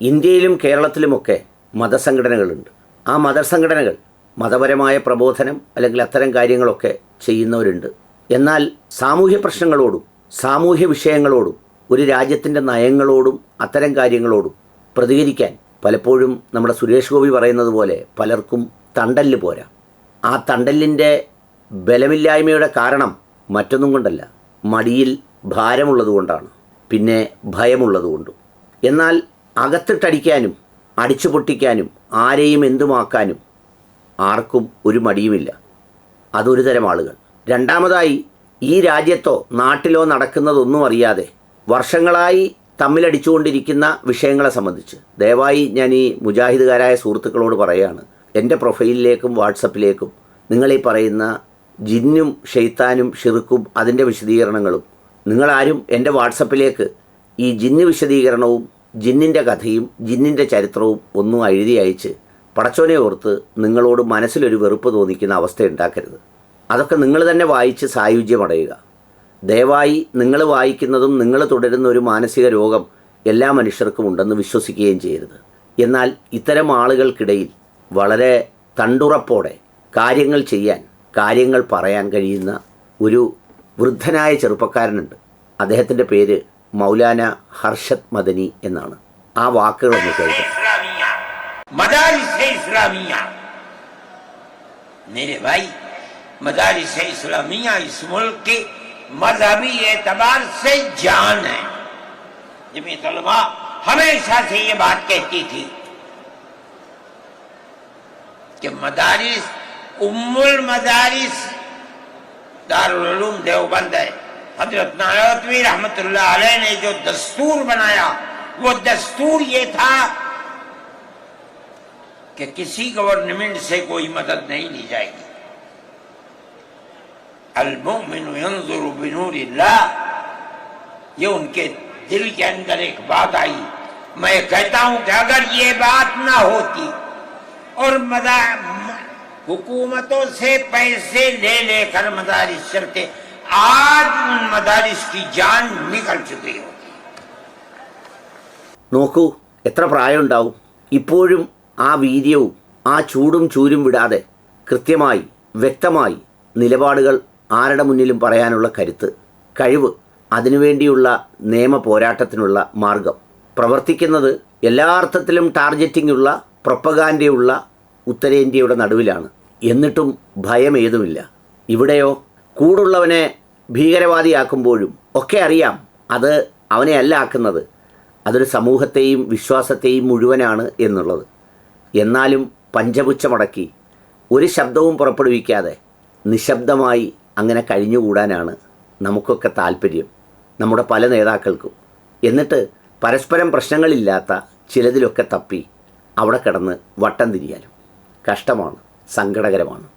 ഇന്ത്യയിലും കേരളത്തിലുമൊക്കെ മതസംഘടനകളുണ്ട്. ആ മതസംഘടനകൾ മതപരമായ പ്രബോധനം അല്ലെങ്കിൽ അത്തരം കാര്യങ്ങളൊക്കെ ചെയ്യുന്നവരുണ്ട്. എന്നാൽ സാമൂഹ്യ പ്രശ്നങ്ങളോടും സാമൂഹ്യ വിഷയങ്ങളോടും ഒരു രാജ്യത്തിന്റെ നയങ്ങളോടും അത്തരം കാര്യങ്ങളോടും പ്രതികരിക്കാൻ പലപ്പോഴും നമ്മുടെ സുരേഷ് ഗോപി പറയുന്നത് പോലെ പലർക്കും തണ്ടൽ പോരാ. ആ തണ്ടലിന്റെ ബലമില്ലായ്മയുടെ കാരണം മറ്റൊന്നും കൊണ്ടല്ല മടിയിൽ ഭാരമുള്ളതുകൊണ്ടാണ്. പിന്നെ ഭയമുള്ളതുകൊണ്ടും. എന്നാൽ അകത്തിട്ടടിക്കാനും അടിച്ചു പൊട്ടിക്കാനും ആരെയും എന്തുമാക്കാനും ആർക്കും ഒരു മടിയുമില്ല. അതൊരു തരം ആളുകൾ. രണ്ടാമതായി ഈ രാജ്യത്തോ നാട്ടിലോ നടക്കുന്നതൊന്നും അറിയാതെ വർഷങ്ങളായി തമ്മിലടിച്ചുകൊണ്ടിരിക്കുന്ന വിഷയങ്ങളെ സംബന്ധിച്ച്. ദയവായി ഞാൻ ഈ മുജാഹിദുകാരായ സുഹൃത്തുക്കളോട് പറയുകയാണ് എന്റെ പ്രൊഫൈലിലേക്കും വാട്സപ്പിലേക്കും നിങ്ങളീ പറയുന്ന ജിന്നും ഷെയ്ത്താനും ഷിറുക്കും അതിന്റെ വിശദീകരണങ്ങളും നിങ്ങളാരും എന്റെ വാട്സപ്പിലേക്ക് ഈ ജിന്ന് വിശദീകരണവും ജിന്നിന്റെ കഥയും ജിന്നിന്റെ ചരിത്രവും ഒന്നും എഴുതി അയച്ച് പടച്ചോനെ ഓർത്ത് നിങ്ങളോട് മനസ്സിലൊരു വെറുപ്പ് തോന്നിക്കുന്ന അവസ്ഥ ഉണ്ടാക്കരുത്. അതൊക്കെ നിങ്ങൾ തന്നെ വായിച്ച് സായുജ്യമടയുക. ദയവായി നിങ്ങൾ വായിക്കുന്നതും നിങ്ങൾ തുടരുന്ന ഒരു മാനസിക രോഗം എല്ലാ മനുഷ്യർക്കും ഉണ്ടെന്ന് വിശ്വസിക്കുകയും ചെയ്യരുത്. എന്നാൽ ഇത്തരം ആളുകൾക്കിടയിൽ വളരെ തണ്ടുറപ്പോടെ കാര്യങ്ങൾ ചെയ്യാൻ കാര്യങ്ങൾ പറയാൻ കഴിയുന്ന ഒരു വൃദ്ധനായ ചെറുപ്പക്കാരനുണ്ട്. അദ്ദേഹത്തിന്റെ പേര് മൗലാന ഹർഷത് മദനി എന്നാണ് ആ വാക്കുകളൊന്ന് കേൾക്കാം इस्लामिया मदारिस इस्लामिया मेरे भाई मदारिस इस्लामिया इस मुल्क के मजहबी एतबार से जान है जमीयत उलमा हमेशा से ये बात कहती थी कि मदारिस उम्मुल मदारिस दारुल उलूम देवबंद है حضرت ناروتوی رحمت اللہ علیہ نے جو دستور بنایا، وہ دستور یہ تھا کہ کسی گورنمنٹ سے کوئی مدد نہیں لی جائے گی۔ المؤمن ينظر بنور اللہ۔ یہ ان کے دل کے اندر ایک بات آئی۔ میں کہتا ہوں کہ اگر یہ بات نہ ہوتی اور مدا، حکومتوں سے پیسے لے لے کر مدارس چلتے، آج मदारिस की जान निकल चुकी होती നോക്കൂ എത്ര പ്രായമുണ്ടാവും ഇപ്പോഴും ആ വീര്യവും ആ ചൂടും ചൂരും വിടാതെ കൃത്യമായി വ്യക്തമായി നിലപാടുകൾ ആരുടെ മുന്നിലും പറയാനുള്ള കരുത്ത് കഴിവ് അതിനുവേണ്ടിയുള്ള നിയമ പോരാട്ടത്തിനുള്ള മാർഗം പ്രവർത്തിക്കുന്നത് എല്ലാ അർത്ഥത്തിലും ടാർഗറ്റിംഗ് ഉള്ള പ്രൊപ്പഗാൻഡയുള്ള ഉത്തരേന്ത്യയുടെ നടുവിലാണ് എന്നിട്ടും ഭയം ഏതുമില്ല ഇവിടെയോ കൂടുള്ളവനെ ഭീകരവാദിയാക്കുമ്പോഴും ഒക്കെ അറിയാം അത് അവനെ അല്ല ആക്കുന്നത്. അതൊരു സമൂഹത്തെയും വിശ്വാസത്തെയും മുഴുവനാണ് എന്നുള്ളത്. എന്നാലും പഞ്ചപുച്ഛമടക്കി ഒരു ശബ്ദവും പുറപ്പെടുവിക്കാതെ നിശബ്ദമായി അങ്ങനെ കഴിഞ്ഞുകൂടാനാണ് നമുക്കൊക്കെ താല്പര്യം നമ്മുടെ പല നേതാക്കൾക്കും. എന്നിട്ട് പരസ്പരം പ്രശ്നങ്ങളില്ലാത്ത ചിലതിലൊക്കെ തപ്പി അവിടെ കിടന്ന് വട്ടം തിരിയാലും കഷ്ടമാണ് സങ്കടകരമാണ്.